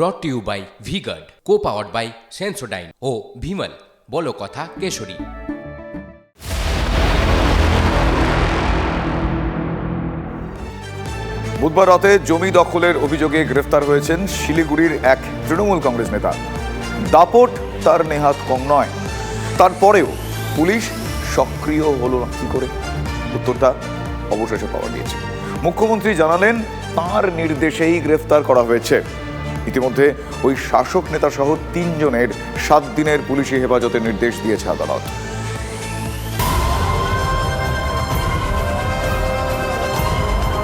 Brought to you by V Guard co powered by Sensodyne ও ভিমল বলো কথা কেশরী। বুধবার রাতে জমি দখলের অভিযোগে গ্রেফতার হয়েছেন শিলিগুড়ির এক তৃণমূল কংগ্রেস নেতা। দাপট তার নেহাত কম নয়। তারপরেও পুলিশ সক্রিয় হলো না। কি করে? উত্তরটা অবশেষে পাওয়া গিয়েছে। মুখ্যমন্ত্রী জানালেন, তার নির্দেশেই গ্রেফতার করা হয়েছে। ইতিমধ্যে ওই শাসক নেতা সহ তিনজনের সাত দিনের পুলিশি হেফাজতের নির্দেশ দিয়েছে আদালত।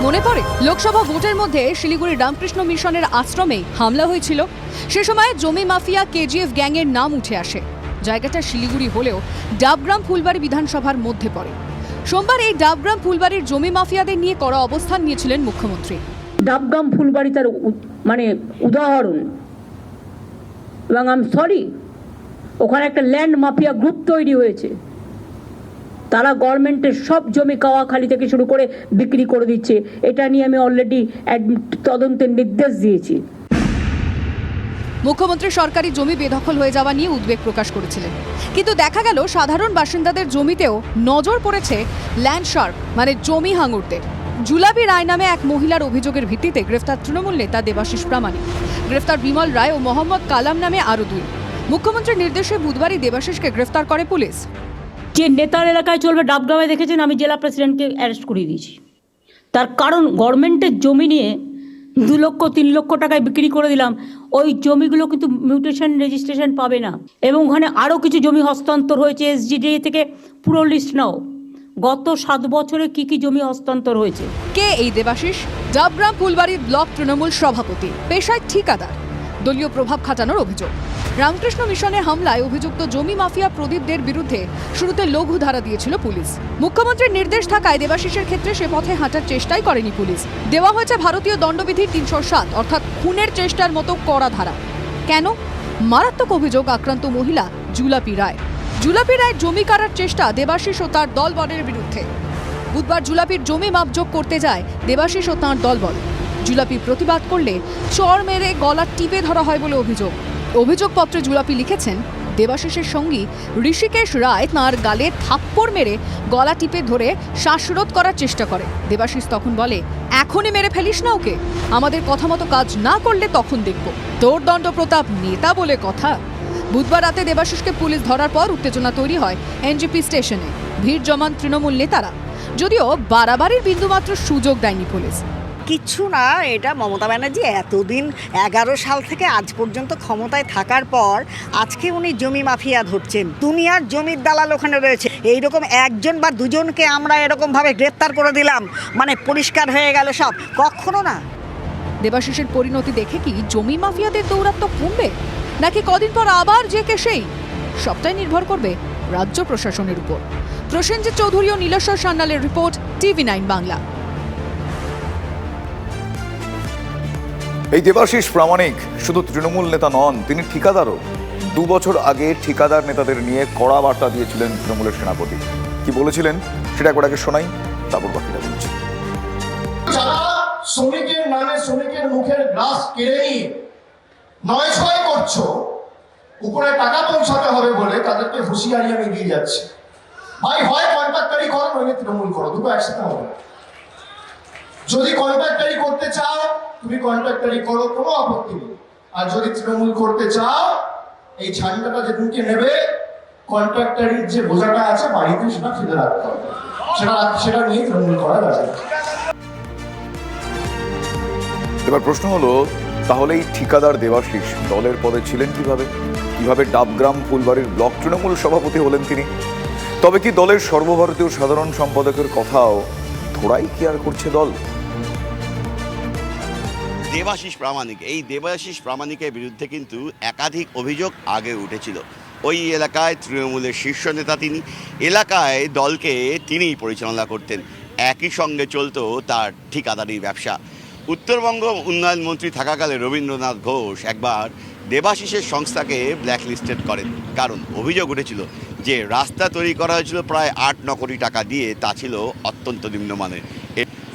মনে পড়ে? লোকসভা ভোটের মধ্যে শিলিগুড়ি রামকৃষ্ণ মিশনের আশ্রমে হামলা হয়েছিল। সে সময় জমি মাফিয়া কেজিএফ গ্যাংয়ের নাম উঠে আসে। জায়গাটা শিলিগুড়ি হলেও ডাবগ্রাম ফুলবাড়ি বিধানসভার মধ্যে পড়ে। সোমবার এই ডাবগ্রাম ফুলবাড়ির জমি মাফিয়াদের নিয়ে করা অবস্থান নিয়েছিলেন মুখ্যমন্ত্রী। ডাবগাম ফুলবাড়ি তার মানে উদাহরণ। এবং আম সরি ওখানে একটা ল্যান্ড মাফিয়া গ্রুপ তৈরি হয়েছে। তারা গভর্নমেন্টের সব জমি কাওয়াখালি থেকে শুরু করে বিক্রি করে দিচ্ছে। এটা নিয়ে আমি অলরেডি তদন্তের নির্দেশ দিয়েছি। মুখ্যমন্ত্রী সরকারি জমি বেদখল হয়ে যাওয়া নিয়ে উদ্বেগ প্রকাশ করেছিলেন। কিন্তু দেখা গেল, সাধারণ বাসিন্দাদের জমিতেও নজর পড়েছে ল্যান্ড শার্ক মানে জমি হাঙুরদের। জুলাবি রায় নামে এক মহিলার অভিযোগের ভিত্তিতে গ্রেফতার তৃণমূল নেতা দেবাশিস প্রামাণিক। গ্রেফতার বিমল রায় ও মোহাম্মদ কালাম নামে আরও দুই। মুখ্যমন্ত্রীর নির্দেশে বুধবারই দেবাশিসকে গ্রেফতার করে পুলিশ। যে নেতার এলাকায় চলবে ডাবগ্রামে দেখেছেন, আমি জেলা প্রেসিডেন্টকে অ্যারেস্ট করিয়ে দিয়েছি। তার কারণ গভর্নমেন্টের জমি নিয়ে দু লক্ষ, তিন লক্ষ টাকায় বিক্রি করে দিলাম। ওই জমিগুলো কিন্তু মিউটেশন রেজিস্ট্রেশন পাবে না। এবং ওখানে আরও কিছু জমি হস্তান্তর হয়েছে এসজিডি থেকে পুরো লিস্ট নাও। গত সাত বছরে কি কি জমি হস্তান্তর হয়েছে? কে এই দেবাশিস? ডাবগ্রাম ফুলবাড়ির ব্লক তৃণমূল সভাপতি, পেশায় ঠিকাদার। দলীয় প্রভাব খাটানোর অভিযোগ। রামকৃষ্ণ মিশনের হামলায় অভিযুক্ত জমি মাফিয়া প্রদীপদের বিরুদ্ধে শুরুতে লঘু ধারা দিয়েছিল পুলিশ। মুখ্যমন্ত্রীর নির্দেশ থাকায় দেবাশিসের ক্ষেত্রে সে পথে হাঁটার চেষ্টাই করেনি পুলিশ। দেওয়া হয়েছে ভারতীয় দণ্ডবিধির তিনশো সাত, অর্থাৎ খুনের চেষ্টার মতো কড়া ধারা। কেন? মারাত্মক অভিযোগ আক্রান্ত মহিলা জুলাপি রায়। জুলাপি রায়ের জমি কাটার চেষ্টা দেবাশিস ও তার দলবলের বিরুদ্ধে। বুধবার জুলাপির জমি মাপযোগ করতে যায় দেবাশিস ও তাঁর দলবল। জুলাপি প্রতিবাদ করলে চর মেরে গলা টিপে ধরা হয় বলে অভিযোগ। অভিযোগপত্রে জুলাপি লিখেছেন, দেবাশিসের সঙ্গী ঋষিকেশ রায় তাঁর গালে থাপ্পড় মেরে গলা টিপে ধরে শ্বাসরোধ করার চেষ্টা করে। দেবাশিস তখন বলে, এখনই মেরে ফেলিস না ওকে। আমাদের কথা মতো কাজ না করলে তখন দেখব। তোর দণ্ড প্রতাপ নেতা বলে কথা। বুধবার রাতে দেবাশিসকে পুলিশ ধরার পর উত্তেজনা তৈরি হয় এনজিপি স্টেশনে। ভিড় জমান তৃণমূল নেতারা। যদিও বাড়াবাড়ির বিন্দুমাত্র সুযোগ দেয়নি পুলিশ। কিচ্ছু না এটা মমতা ব্যানার্জি এতদিন এগারো সাল থেকে আজ পর্যন্ত ক্ষমতায় থাকার পর আজকে উনি জমি মাফিয়া ধরছেন। দুনিয়ার জমির দালাল ওখানে রয়েছে। এইরকম একজন বা দুজনকে আমরা এরকমভাবে গ্রেপ্তার করে দিলাম মানে পরিষ্কার হয়ে গেল সব। কখনো না। দেবাশিসের পরিণতি দেখে কি জমি মাফিয়াদের দৌরাত্ম কমবে? নাকি কদিন পর আবার যে কে সেই? সবটাই নির্ভর করবে রাজ্য প্রশাসনের উপর। প্রসেনজিৎ চৌধুরী ও নীলেশ্বর সান্যালের রিপোর্ট টিভি নাইন বাংলা। এই দেবাশিস প্রামাণিক শুধু তৃণমূল নেতা নন তিনি ঠিকাদারও। দু বছর আগে ঠিকাদার নেতাদের নিয়ে কড়া বার্তা দিয়েছিলেন তৃণমূলের সেনাপতি। কি বলেছিলেন? সেটা একবার আগে শোনাই তারপর বাকিটা বলছি। শ্রমিকের নামে শ্রমিকের মুখের গ্লাস কেড়ে নিয়ে নয় ছয় করছ উপরে টাকা পৌঁছাতে হবে বলে তাদেরকে হুঁশিয়ারি আমি দিয়ে যাচ্ছি। ভাই, হয় কন্ট্রাক্টারি করো, নইলে তৃণমূল করো, দুটো একসাথে হবে যদি কন্ট্রাক্টারি করতে চাও, তুমি কন্ট্রাক্টারি করো, কোনো আপত্তি নেই। আর যদি তৃণমূল করতে চাও, এই ঝান্ডাটা যেদিনকে নেবে কন্ট্রাক্টারির যে বোঝাটা আছে, বাড়িতে সেটা ফেলে রাখতে হবে। সেটা সেটা নিয়ে তৃণমূল করা যাবে এবার প্রশ্ন হলো তাহলে এই ঠিকাদার দেবাশিস দলের পদে ছিলেন কীভাবে? কীভাবে ডাবগ্রাম ফুলবাড়ির ব্লক তৃণমূল সভাপতি হলেন তিনি? তবে কি দলের সর্বভারতীয় সাধারণ সম্পাদকের কথাও থোড়াই কেয়ার করছে দল? দেবাশিস প্রামাণিক, এই দেবাশিস প্রামাণিকের বিরুদ্ধে কিন্তু একাধিক অভিযোগ আগে উঠেছিল। ওই এলাকায় তৃণমূলের শীর্ষ নেতা তিনি, এলাকায় দলকে তিনিই পরিচালনা করতেন। একই সঙ্গে চলতো তার ঠিকাদারি ব্যবসা। উত্তরবঙ্গ উন্নয়ন মন্ত্রী থাকাকালে রবীন্দ্রনাথ ঘোষ একবার দেবাশিসের সংস্থাকে ব্ল্যাকলিস্টেড করেন। কারণ অভিযোগ উঠেছিল যে রাস্তা তৈরি করা হয়েছিল প্রায় আট ন কোটি টাকা দিয়ে, তা ছিল অত্যন্ত নিম্নমানের।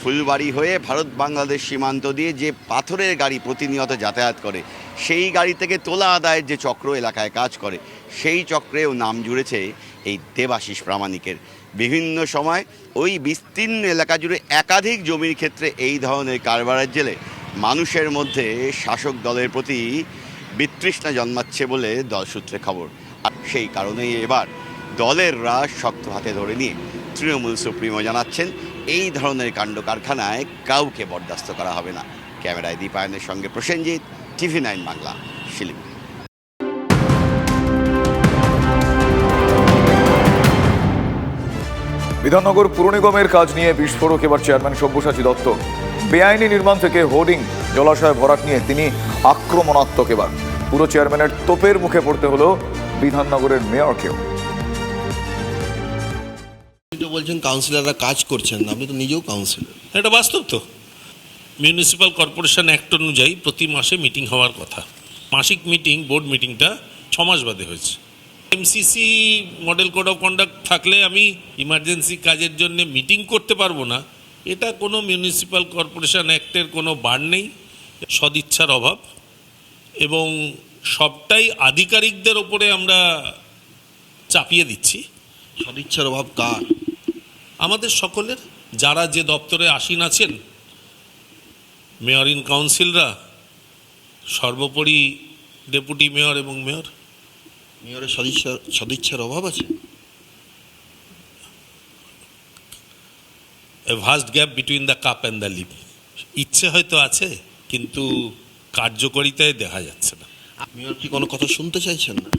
ফুলবাড়ি হয়ে ভারত বাংলাদেশ সীমান্ত দিয়ে যে পাথরের গাড়ি প্রতিনিয়ত যাতায়াত করে, সেই গাড়ি থেকে তোলা আদায়ের যে চক্র এলাকায় কাজ করে, সেই চক্রেও নাম জুড়েছে এই দেবাশিস প্রামাণিকের। বিভিন্ন সময় ওই বিস্তীর্ণ এলাকা জুড়ে একাধিক জমির ক্ষেত্রে এই ধরনের কারবারের জেলে মানুষের মধ্যে শাসক দলের প্রতি বিতৃষ্ণা জন্মাচ্ছে বলে দল সূত্রে খবর। আর সেই কারণেই এবার দলের রাজ শক্ত হাতে ধরে নিয়ে তৃণমূল সুপ্রিমো জানাচ্ছেন, এই ধরনের কাণ্ড কারখানায় কাউকে বরদাস্ত করা হবে না। ক্যামেরায় দীপায়নের সঙ্গে প্রসেনজিৎ, টিভি নাইন বাংলা, শিলিগুড়ি। বিধাননগর পুর নিগমের কাজ নিয়ে বিস্ফোরক এবার চেয়ারম্যান সব্যসাচী দত্ত। বেআইনি নির্মাণ থেকে হোর্ডিং জলাশয় ভরাট নিয়ে তিনি আক্রমণাত্মক এবার। পুরো চেয়ারম্যানের তোপের মুখে পড়তে হলো বিধাননগরের মেয়রকেও। বলছেন কাউন্সিলররা কাজ করছেন না আপনি তো নিজেও কাউন্সিলর। এটা বাস্তব তো। মিউনিসিপ্যাল কর্পোরেশন অ্যাক্ট অনুযায়ী প্রতি মাসে মিটিং হওয়ার কথা। মাসিক মিটিং বোর্ড মিটিংটা ছ মাস বাদে হয়েছে। MCC model code of conduct থাকলে আমি ইমার্জেন্সি কাজের জন্য মিটিং করতে পারব না। এটা কোনো মিউনিসিপ্যাল কর্পোরেশন অ্যাক্টের কোনো বার নেই সদিচ্ছার অভাব। এবং সবটাই আধিকারিকদের ওপরে আমরা চাপিয়ে দিচ্ছি। সদিচ্ছার অভাব কার? আমাদের সকলের যারা যে দপ্তরে আসীন আছেন মেয়র ইন কাউন্সিলরা সর্বোপরি ডেপুটি মেয়র এবং মেয়র মেয়রের সদিচ্ছার সদিচ্ছার অভাব আছে? A vast gap between the cup and the lip ইচ্ছে হয়তো আছে কিন্তু কার্যকরিতায় দেখা যাচ্ছে না। মেয়র কি কোনো কথা শুনতে চাইছেন? না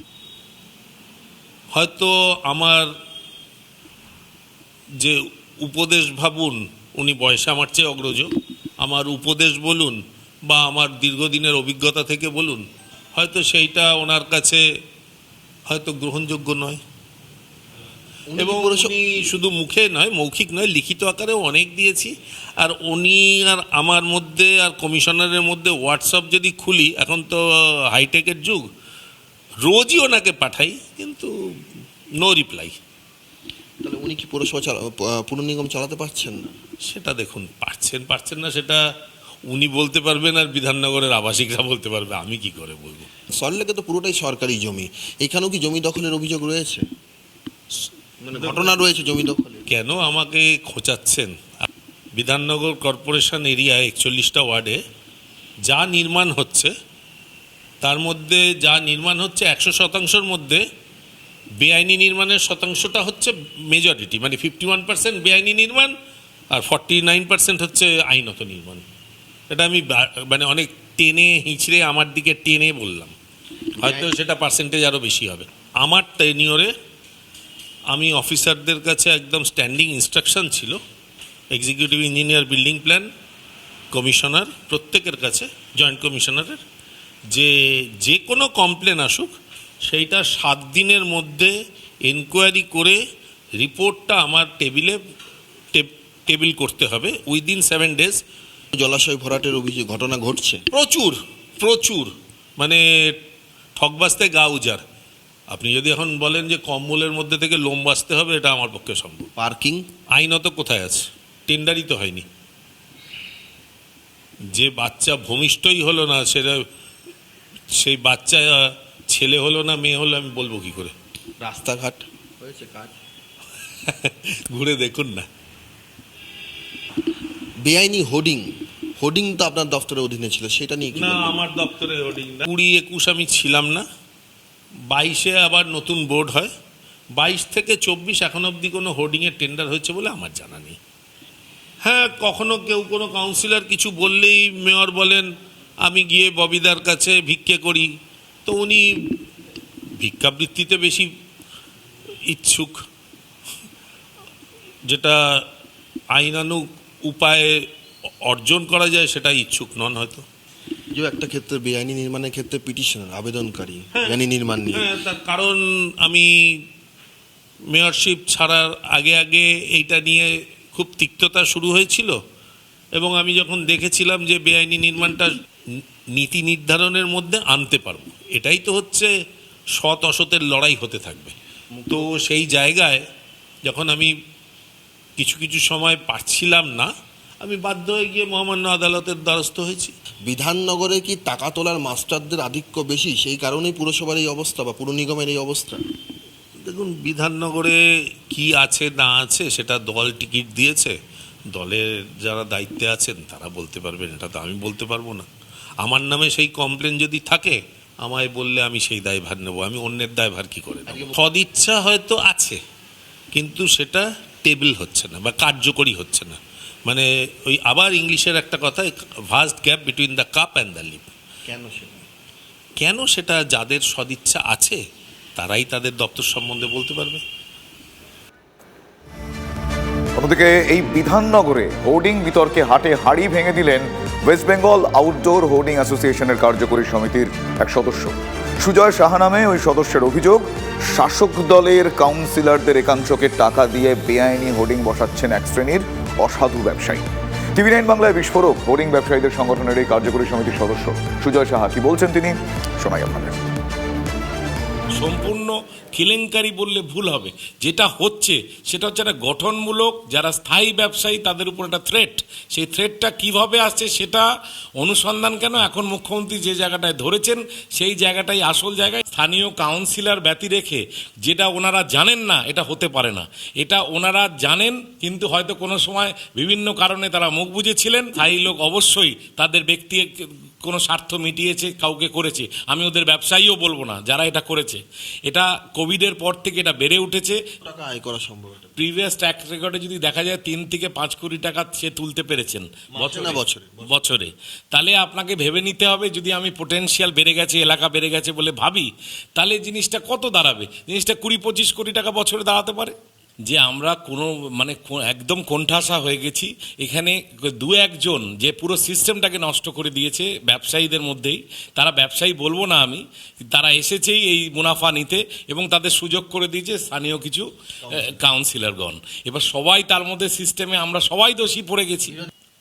হয়তো আমার যে উপদেশ ভাবুন উনি বয়সে আমার চেয়ে অগ্রজ আমার উপদেশ বলুন বা আমার দীর্ঘদিনের অভিজ্ঞতা থেকে বলুন হয়তো সেইটা ওনার কাছে হয়তো গ্রহণযোগ্য নয়। এবং উনি শুধু মুখে নয় মৌখিক নয় লিখিত আকারেও অনেক দিয়েছি। আর উনি আর আমার মধ্যে আর কমিশনারের মধ্যে হোয়াটসঅ্যাপ যদি খুলি এখন তো হাইটেকের যুগ রোজই ওনাকে পাঠাই কিন্তু নো রিপ্লাই তাহলে উনি কি পৌরসভা চালা প- পুর নিগম চালাতে পারছেন না? সেটা দেখুন পারছেন পারছেন না সেটা উনি বলতে পারবেন আর বিধাননগরের আবাসিকরা বলতে পারবে আমি কি করে বলব? সল্টলেকে তো পুরোটাই সরকারি জমি। এখানেও কি জমি দখলের অভিযোগ রয়েছে? মানে ঘটনা রয়েছে জমি দখলে। কেন আমাকে খোঁচাচ্ছেন? বিধাননগর কর্পোরেশন এরিয়ায় একচল্লিশটা ওয়ার্ডে যা নির্মাণ হচ্ছে তার মধ্যে যা নির্মাণ হচ্ছে একশো শতাংশের মধ্যে বেআইনি নির্মাণের শতাংশটা হচ্ছে মেজরিটি মানে ফিফটি ওয়ান পার্সেন্ট বেআইনি নির্মাণ আর ফর্টি নাইন পার্সেন্ট হচ্ছে আইনত নির্মাণ। এটা আমি মানে অনেক টেনে হিঁচড়ে আমার দিকে টেনে বললাম। হয়তো সেটা পার্সেন্টেজ আরও বেশি হবে। আমার টেনিওরে আমি অফিসারদের কাছে একদম স্ট্যান্ডিং ইনস্ট্রাকশন ছিল। Executive engineer building plan commissioner প্রত্যেকের কাছে জয়েন্ট কমিশনারের যে যে কোনো কমপ্লেন আসুক সেইটা সাত দিনের মধ্যে এনকোয়ারি করে রিপোর্টটা আমার টেবিলে টেবিল করতে হবে। উইদিন সেভেন ডেজ জলাশয় ভরাটের অভিযোগ ঘটনা ঘটছে। প্রচুর প্রচুর। মানে ঠকবাস্তে গা উজার আপনি যদি এখন বলেন যে কম্বলের মধ্যে থেকে লোম বাঁচতে হবে এটা আমার পক্ষে সম্ভব। পার্কিং? আইনত কোথায় আছে? টেন্ডারই তো হয়নি। যে বাচ্চা ভূমিষ্ঠই হলো না সেটা সেই বাচ্চা ছেলে হলো না মেয়ে হলো আমি বলব কি করে? রাস্তাঘাট? হয়েছে কাজ। ঘুরে দেখুন না। বেআইনি হোর্ডিং হোর্ডিং তো আপনার দপ্তরের অধীনে ছিল সেটা নিয়ে না আমার দপ্তরে হোর্ডিং না। কুড়ি একুশ আমি ছিলাম না। বাইশে আবার নতুন বোর্ড হয়। বাইশ থেকে চব্বিশ এখন অবধি কোনো হোর্ডিংয়ের টেন্ডার হয়েছে বলে আমার জানা নেই। হ্যাঁ কখনো কেউ কোনো কাউন্সিলর কিছু বললেই মেয়র বলেন আমি গিয়ে ববিদার কাছে ভিক্ষে করি। তো উনি ভিক্ষাবৃত্তিতে বেশি ইচ্ছুক যেটা আইনানুগ উপায়ে অর্জন করা যায় সেটা ইচ্ছুক নন হয়তো। যে একটা ক্ষেত্রে বেআইনি নির্মাণের ক্ষেত্রে পিটিশনার আবেদনকারী বেআইনি নির্মাণ নিয়ে। হ্যাঁ তার কারণ আমি মেয়রশিপ ছাড়ার আগে আগে এইটা নিয়ে খুব তিক্ততা শুরু হয়েছিল এবং আমি যখন দেখেছিলাম যে বেআইনি নির্মাণটা নীতি নির্ধারণের মধ্যে আনতে পারব এটাই তো হচ্ছে সৎ অসতের লড়াই হতে থাকবে। তো সেই জায়গায় যখন আমি কিছু কিছু সময় পারছিলাম না আমি বাধ্য হয়ে গিয়ে মহামান্য আদালতের দ্বারস্থ হয়েছি। বিধাননগরে কি টাকা তোলার মাস্টারদের আধিক্য বেশি? সেই কারণেই পুরসভার এই অবস্থা বা পুর নিগমের এই অবস্থা? দেখুন বিধাননগরে কি আছে না আছে সেটা দল টিকিট দিয়েছে। দলের যারা দায়িত্বে আছেন তারা বলতে পারবেন এটা তো আমি বলতে পারব না। আমার নামে সেই কমপ্লেন যদি থাকে আমায় বললে আমি সেই দায়ভার নেব আমি অন্যের দায়ভার কি করে নেব? সদিচ্ছা হয়তো আছে কিন্তু সেটা টেবিল হচ্ছে না বা কার্যকরী হচ্ছে না। মানে ওই আবার ইংলিশের একটা কথা vast gap between the cup and the lip কেন সেটা? কেন সেটা যাদের সদিচ্ছা আছে তারাই তাদের দপ্তর সম্বন্ধে বলতে পারবে। অন্যদিকে এই বিধাননগরে হোর্ডিং বিতর্কে হাটে হাড়ি ভেঙে দিলেন ওয়েস্ট বেঙ্গল আউটডোর হোর্ডিং অ্যাসোসিয়েশনের কার্যকরী সমিতির এক সদস্য। সুজয় সাহা নামে ওই সদস্যের অভিযোগ। শাসক দলের কাউন্সিলরদের একাংশকে টাকা দিয়ে বেআইনি হোর্ডিং বসাচ্ছেন এক শ্রেণির অসাধু ব্যবসায়ী। টিভি নাইন বাংলায় বিস্ফোরক, হোর্ডিং ব্যবসায়ীদের সংগঠনের এই কার্যকরী সমিতির সদস্য সুজয় সাহা। কি বলছেন তিনি? শোনাই আপনাদের। সম্পূর্ণ কেলেঙ্কারি বললে ভুল হবে। যেটা হচ্ছে, সেটা হচ্ছে একটা গঠনমূলক, যারা স্থায়ী ব্যবসায়ী, তাদের উপর একটা থ্রেট সেই থ্রেটটা কীভাবে আসছে, সেটা অনুসন্ধান কেন? এখন মুখ্যমন্ত্রী যে জায়গাটায় ধরেছেন, সেই জায়গাটাই আসল জায়গায় স্থানীয় কাউন্সিলর ব্যতি রেখে যেটা ওনারা জানেন না, এটা হতে পারে না। এটা ওনারা জানেন, কিন্তু হয়তো কোনো সময় বিভিন্ন কারণে তারা মুখ বুঝেছিলেন স্থায়ী লোক অবশ্যই তাদের ব্যক্তি কোনো স্বার্থ মিটিয়েছে কাউকে করেছে। আমি ওদের ব্যবসায়ীও বলব না যারা এটা করেছে। এটা কোভিডের পর থেকে এটা বেড়ে উঠেছে। টাকা আয় করা সম্ভব প্রিভিয়াস ট্যাক্স রেকর্ডে যদি দেখা যায় তিন থেকে পাঁচ কোটি টাকা সে তুলতে পেরেছেন। না বছরে? বছরে? তাহলে আপনাকে ভেবে নিতে হবে যদি আমি পোটেনশিয়াল বেড়ে গেছে এলাকা বেড়ে গেছে বলে ভাবি তাহলে জিনিসটা কত দাঁড়াবে? জিনিসটা কুড়ি পঁচিশ কোটি টাকা বছরে দাঁড়াতে পারে? যে আমরা কোনো মানে একদম কোণঠাসা হয়ে গেছি। এখানে দু একজন যে পুরো সিস্টেমটাকে নষ্ট করে দিয়েছে ব্যবসায়ীদের মধ্যেই তারা ব্যবসায়ী বলব না আমি তারা এসেছেই এই মুনাফা নিতে এবং তাদের সুযোগ করে দিয়েছে স্থানীয় কিছু কাউন্সিলরগণ এবার সবাই তার মধ্যে সিস্টেমে আমরা সবাই দোষী পড়ে গেছি।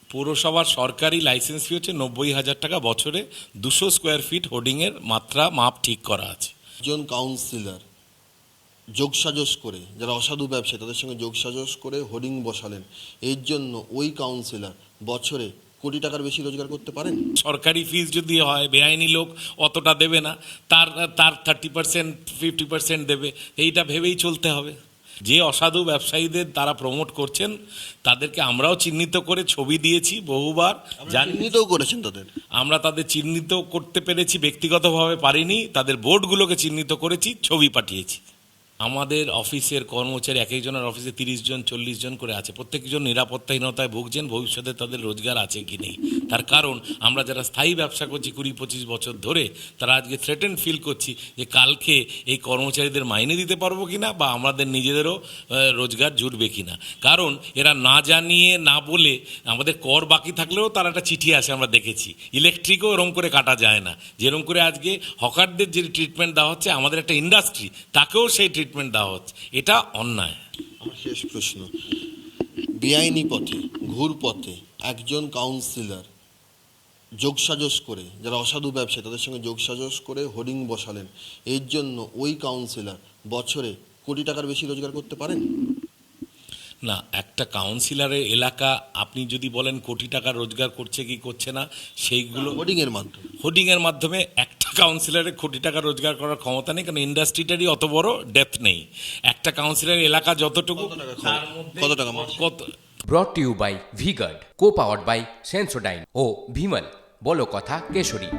পৌরসভার সরকারি লাইসেন্স ফি হচ্ছে নব্বই হাজার টাকা বছরে দুশো স্কোয়ার ফিট হোর্ডিংয়ের মাত্রা মাপ ঠিক করা আছে। একজন কাউন্সিলর যোগসাজস করে যারা অসাধু ব্যবসায়ী তাদের সঙ্গে যোগসাজস করে হোর্ডিং বসালেন। এর জন্য ওই কাউন্সিলর বছরে কোটি টাকার বেশি রোজগার করতে পারেন? সরকারি ফিস যদি হয় বেআইনি লোক অতটা দেবে না। তার তার থার্টি পার্সেন্ট ফিফটি পার্সেন্ট দেবে। এইটা ভেবেই চলতে হবে। যে অসাধু ব্যবসায়ীদের তারা প্রমোট করছেন তাদেরকে আমরাও চিহ্নিত করে ছবি দিয়েছি বহুবার। চিহ্নিতও করেছেন তাদের। আমরা তাদের চিহ্নিত করতে পেরেছি ব্যক্তিগতভাবে পারিনি। তাদের বোর্ডগুলোকে চিহ্নিত করেছি ছবি পাঠিয়েছি। আমাদের অফিসের কর্মচারী এক একজনের অফিসে তিরিশ জন, চল্লিশ জন করে আছে। প্রত্যেকজন নিরাপত্তাহীনতায় ভুগছেন, ভবিষ্যতে তাদের রোজগার আছে কি নেই। তার কারণ, আমরা যারা স্থায়ী ব্যবসা করছি কুড়ি পঁচিশ বছর ধরে, তারা আজকে থ্রেটেন ফিল করছি যে কালকে এই কর্মচারীদের মাইনে দিতে পারব কি না বা আমাদের নিজেদেরও রোজগার জুটবে কিনা। কারণ, এরা না জানিয়ে, না বলে আমাদের কর বাকি থাকলেও তার একটা চিঠি আসে আমরা দেখেছি। ইলেকট্রিকও এরম করে কাটা যায় না। যেরকম করে আজকে হকারদের যে ট্রিটমেন্ট দেওয়া হচ্ছে, আমাদের একটা ইন্ডাস্ট্রি তাকেও সেই ট্রিটমেন্ট দেওয়া হচ্ছে। এটা অন্যায়। আমার শেষ প্রশ্ন। বেআইনি পথে, ঘুর পথে একজন কাউন্সিলর যোগসাজস করে, যারা অসাধু ব্যবসায়ী, তাদের সঙ্গে যোগসাজস করে হোর্ডিং বসালেন, এর জন্য ওই কাউন্সিলর বছরে কোটি টাকার বেশি রোজগার করতে পারেন? না একটা কাউন্সিলরের এলাকা আপনি যদি বলেন কোটি টাকা রোজগার করছে কি করছে না সেইগুলো হোর্ডিং এর মাধ্যমে। হোর্ডিংয়ের মাধ্যমে একটা কাউন্সিলরের কোটি টাকা রোজগার করার ক্ষমতা নেই কারণ ইন্ডাস্ট্রিটারই অত বড় ডেপথ নেই। একটা কাউন্সিলরের এলাকা যতটুকু কত টাকা? কত brought to you by V-Guard co powered by Sensodyne ও ভিমল বলো কথা কেশরী।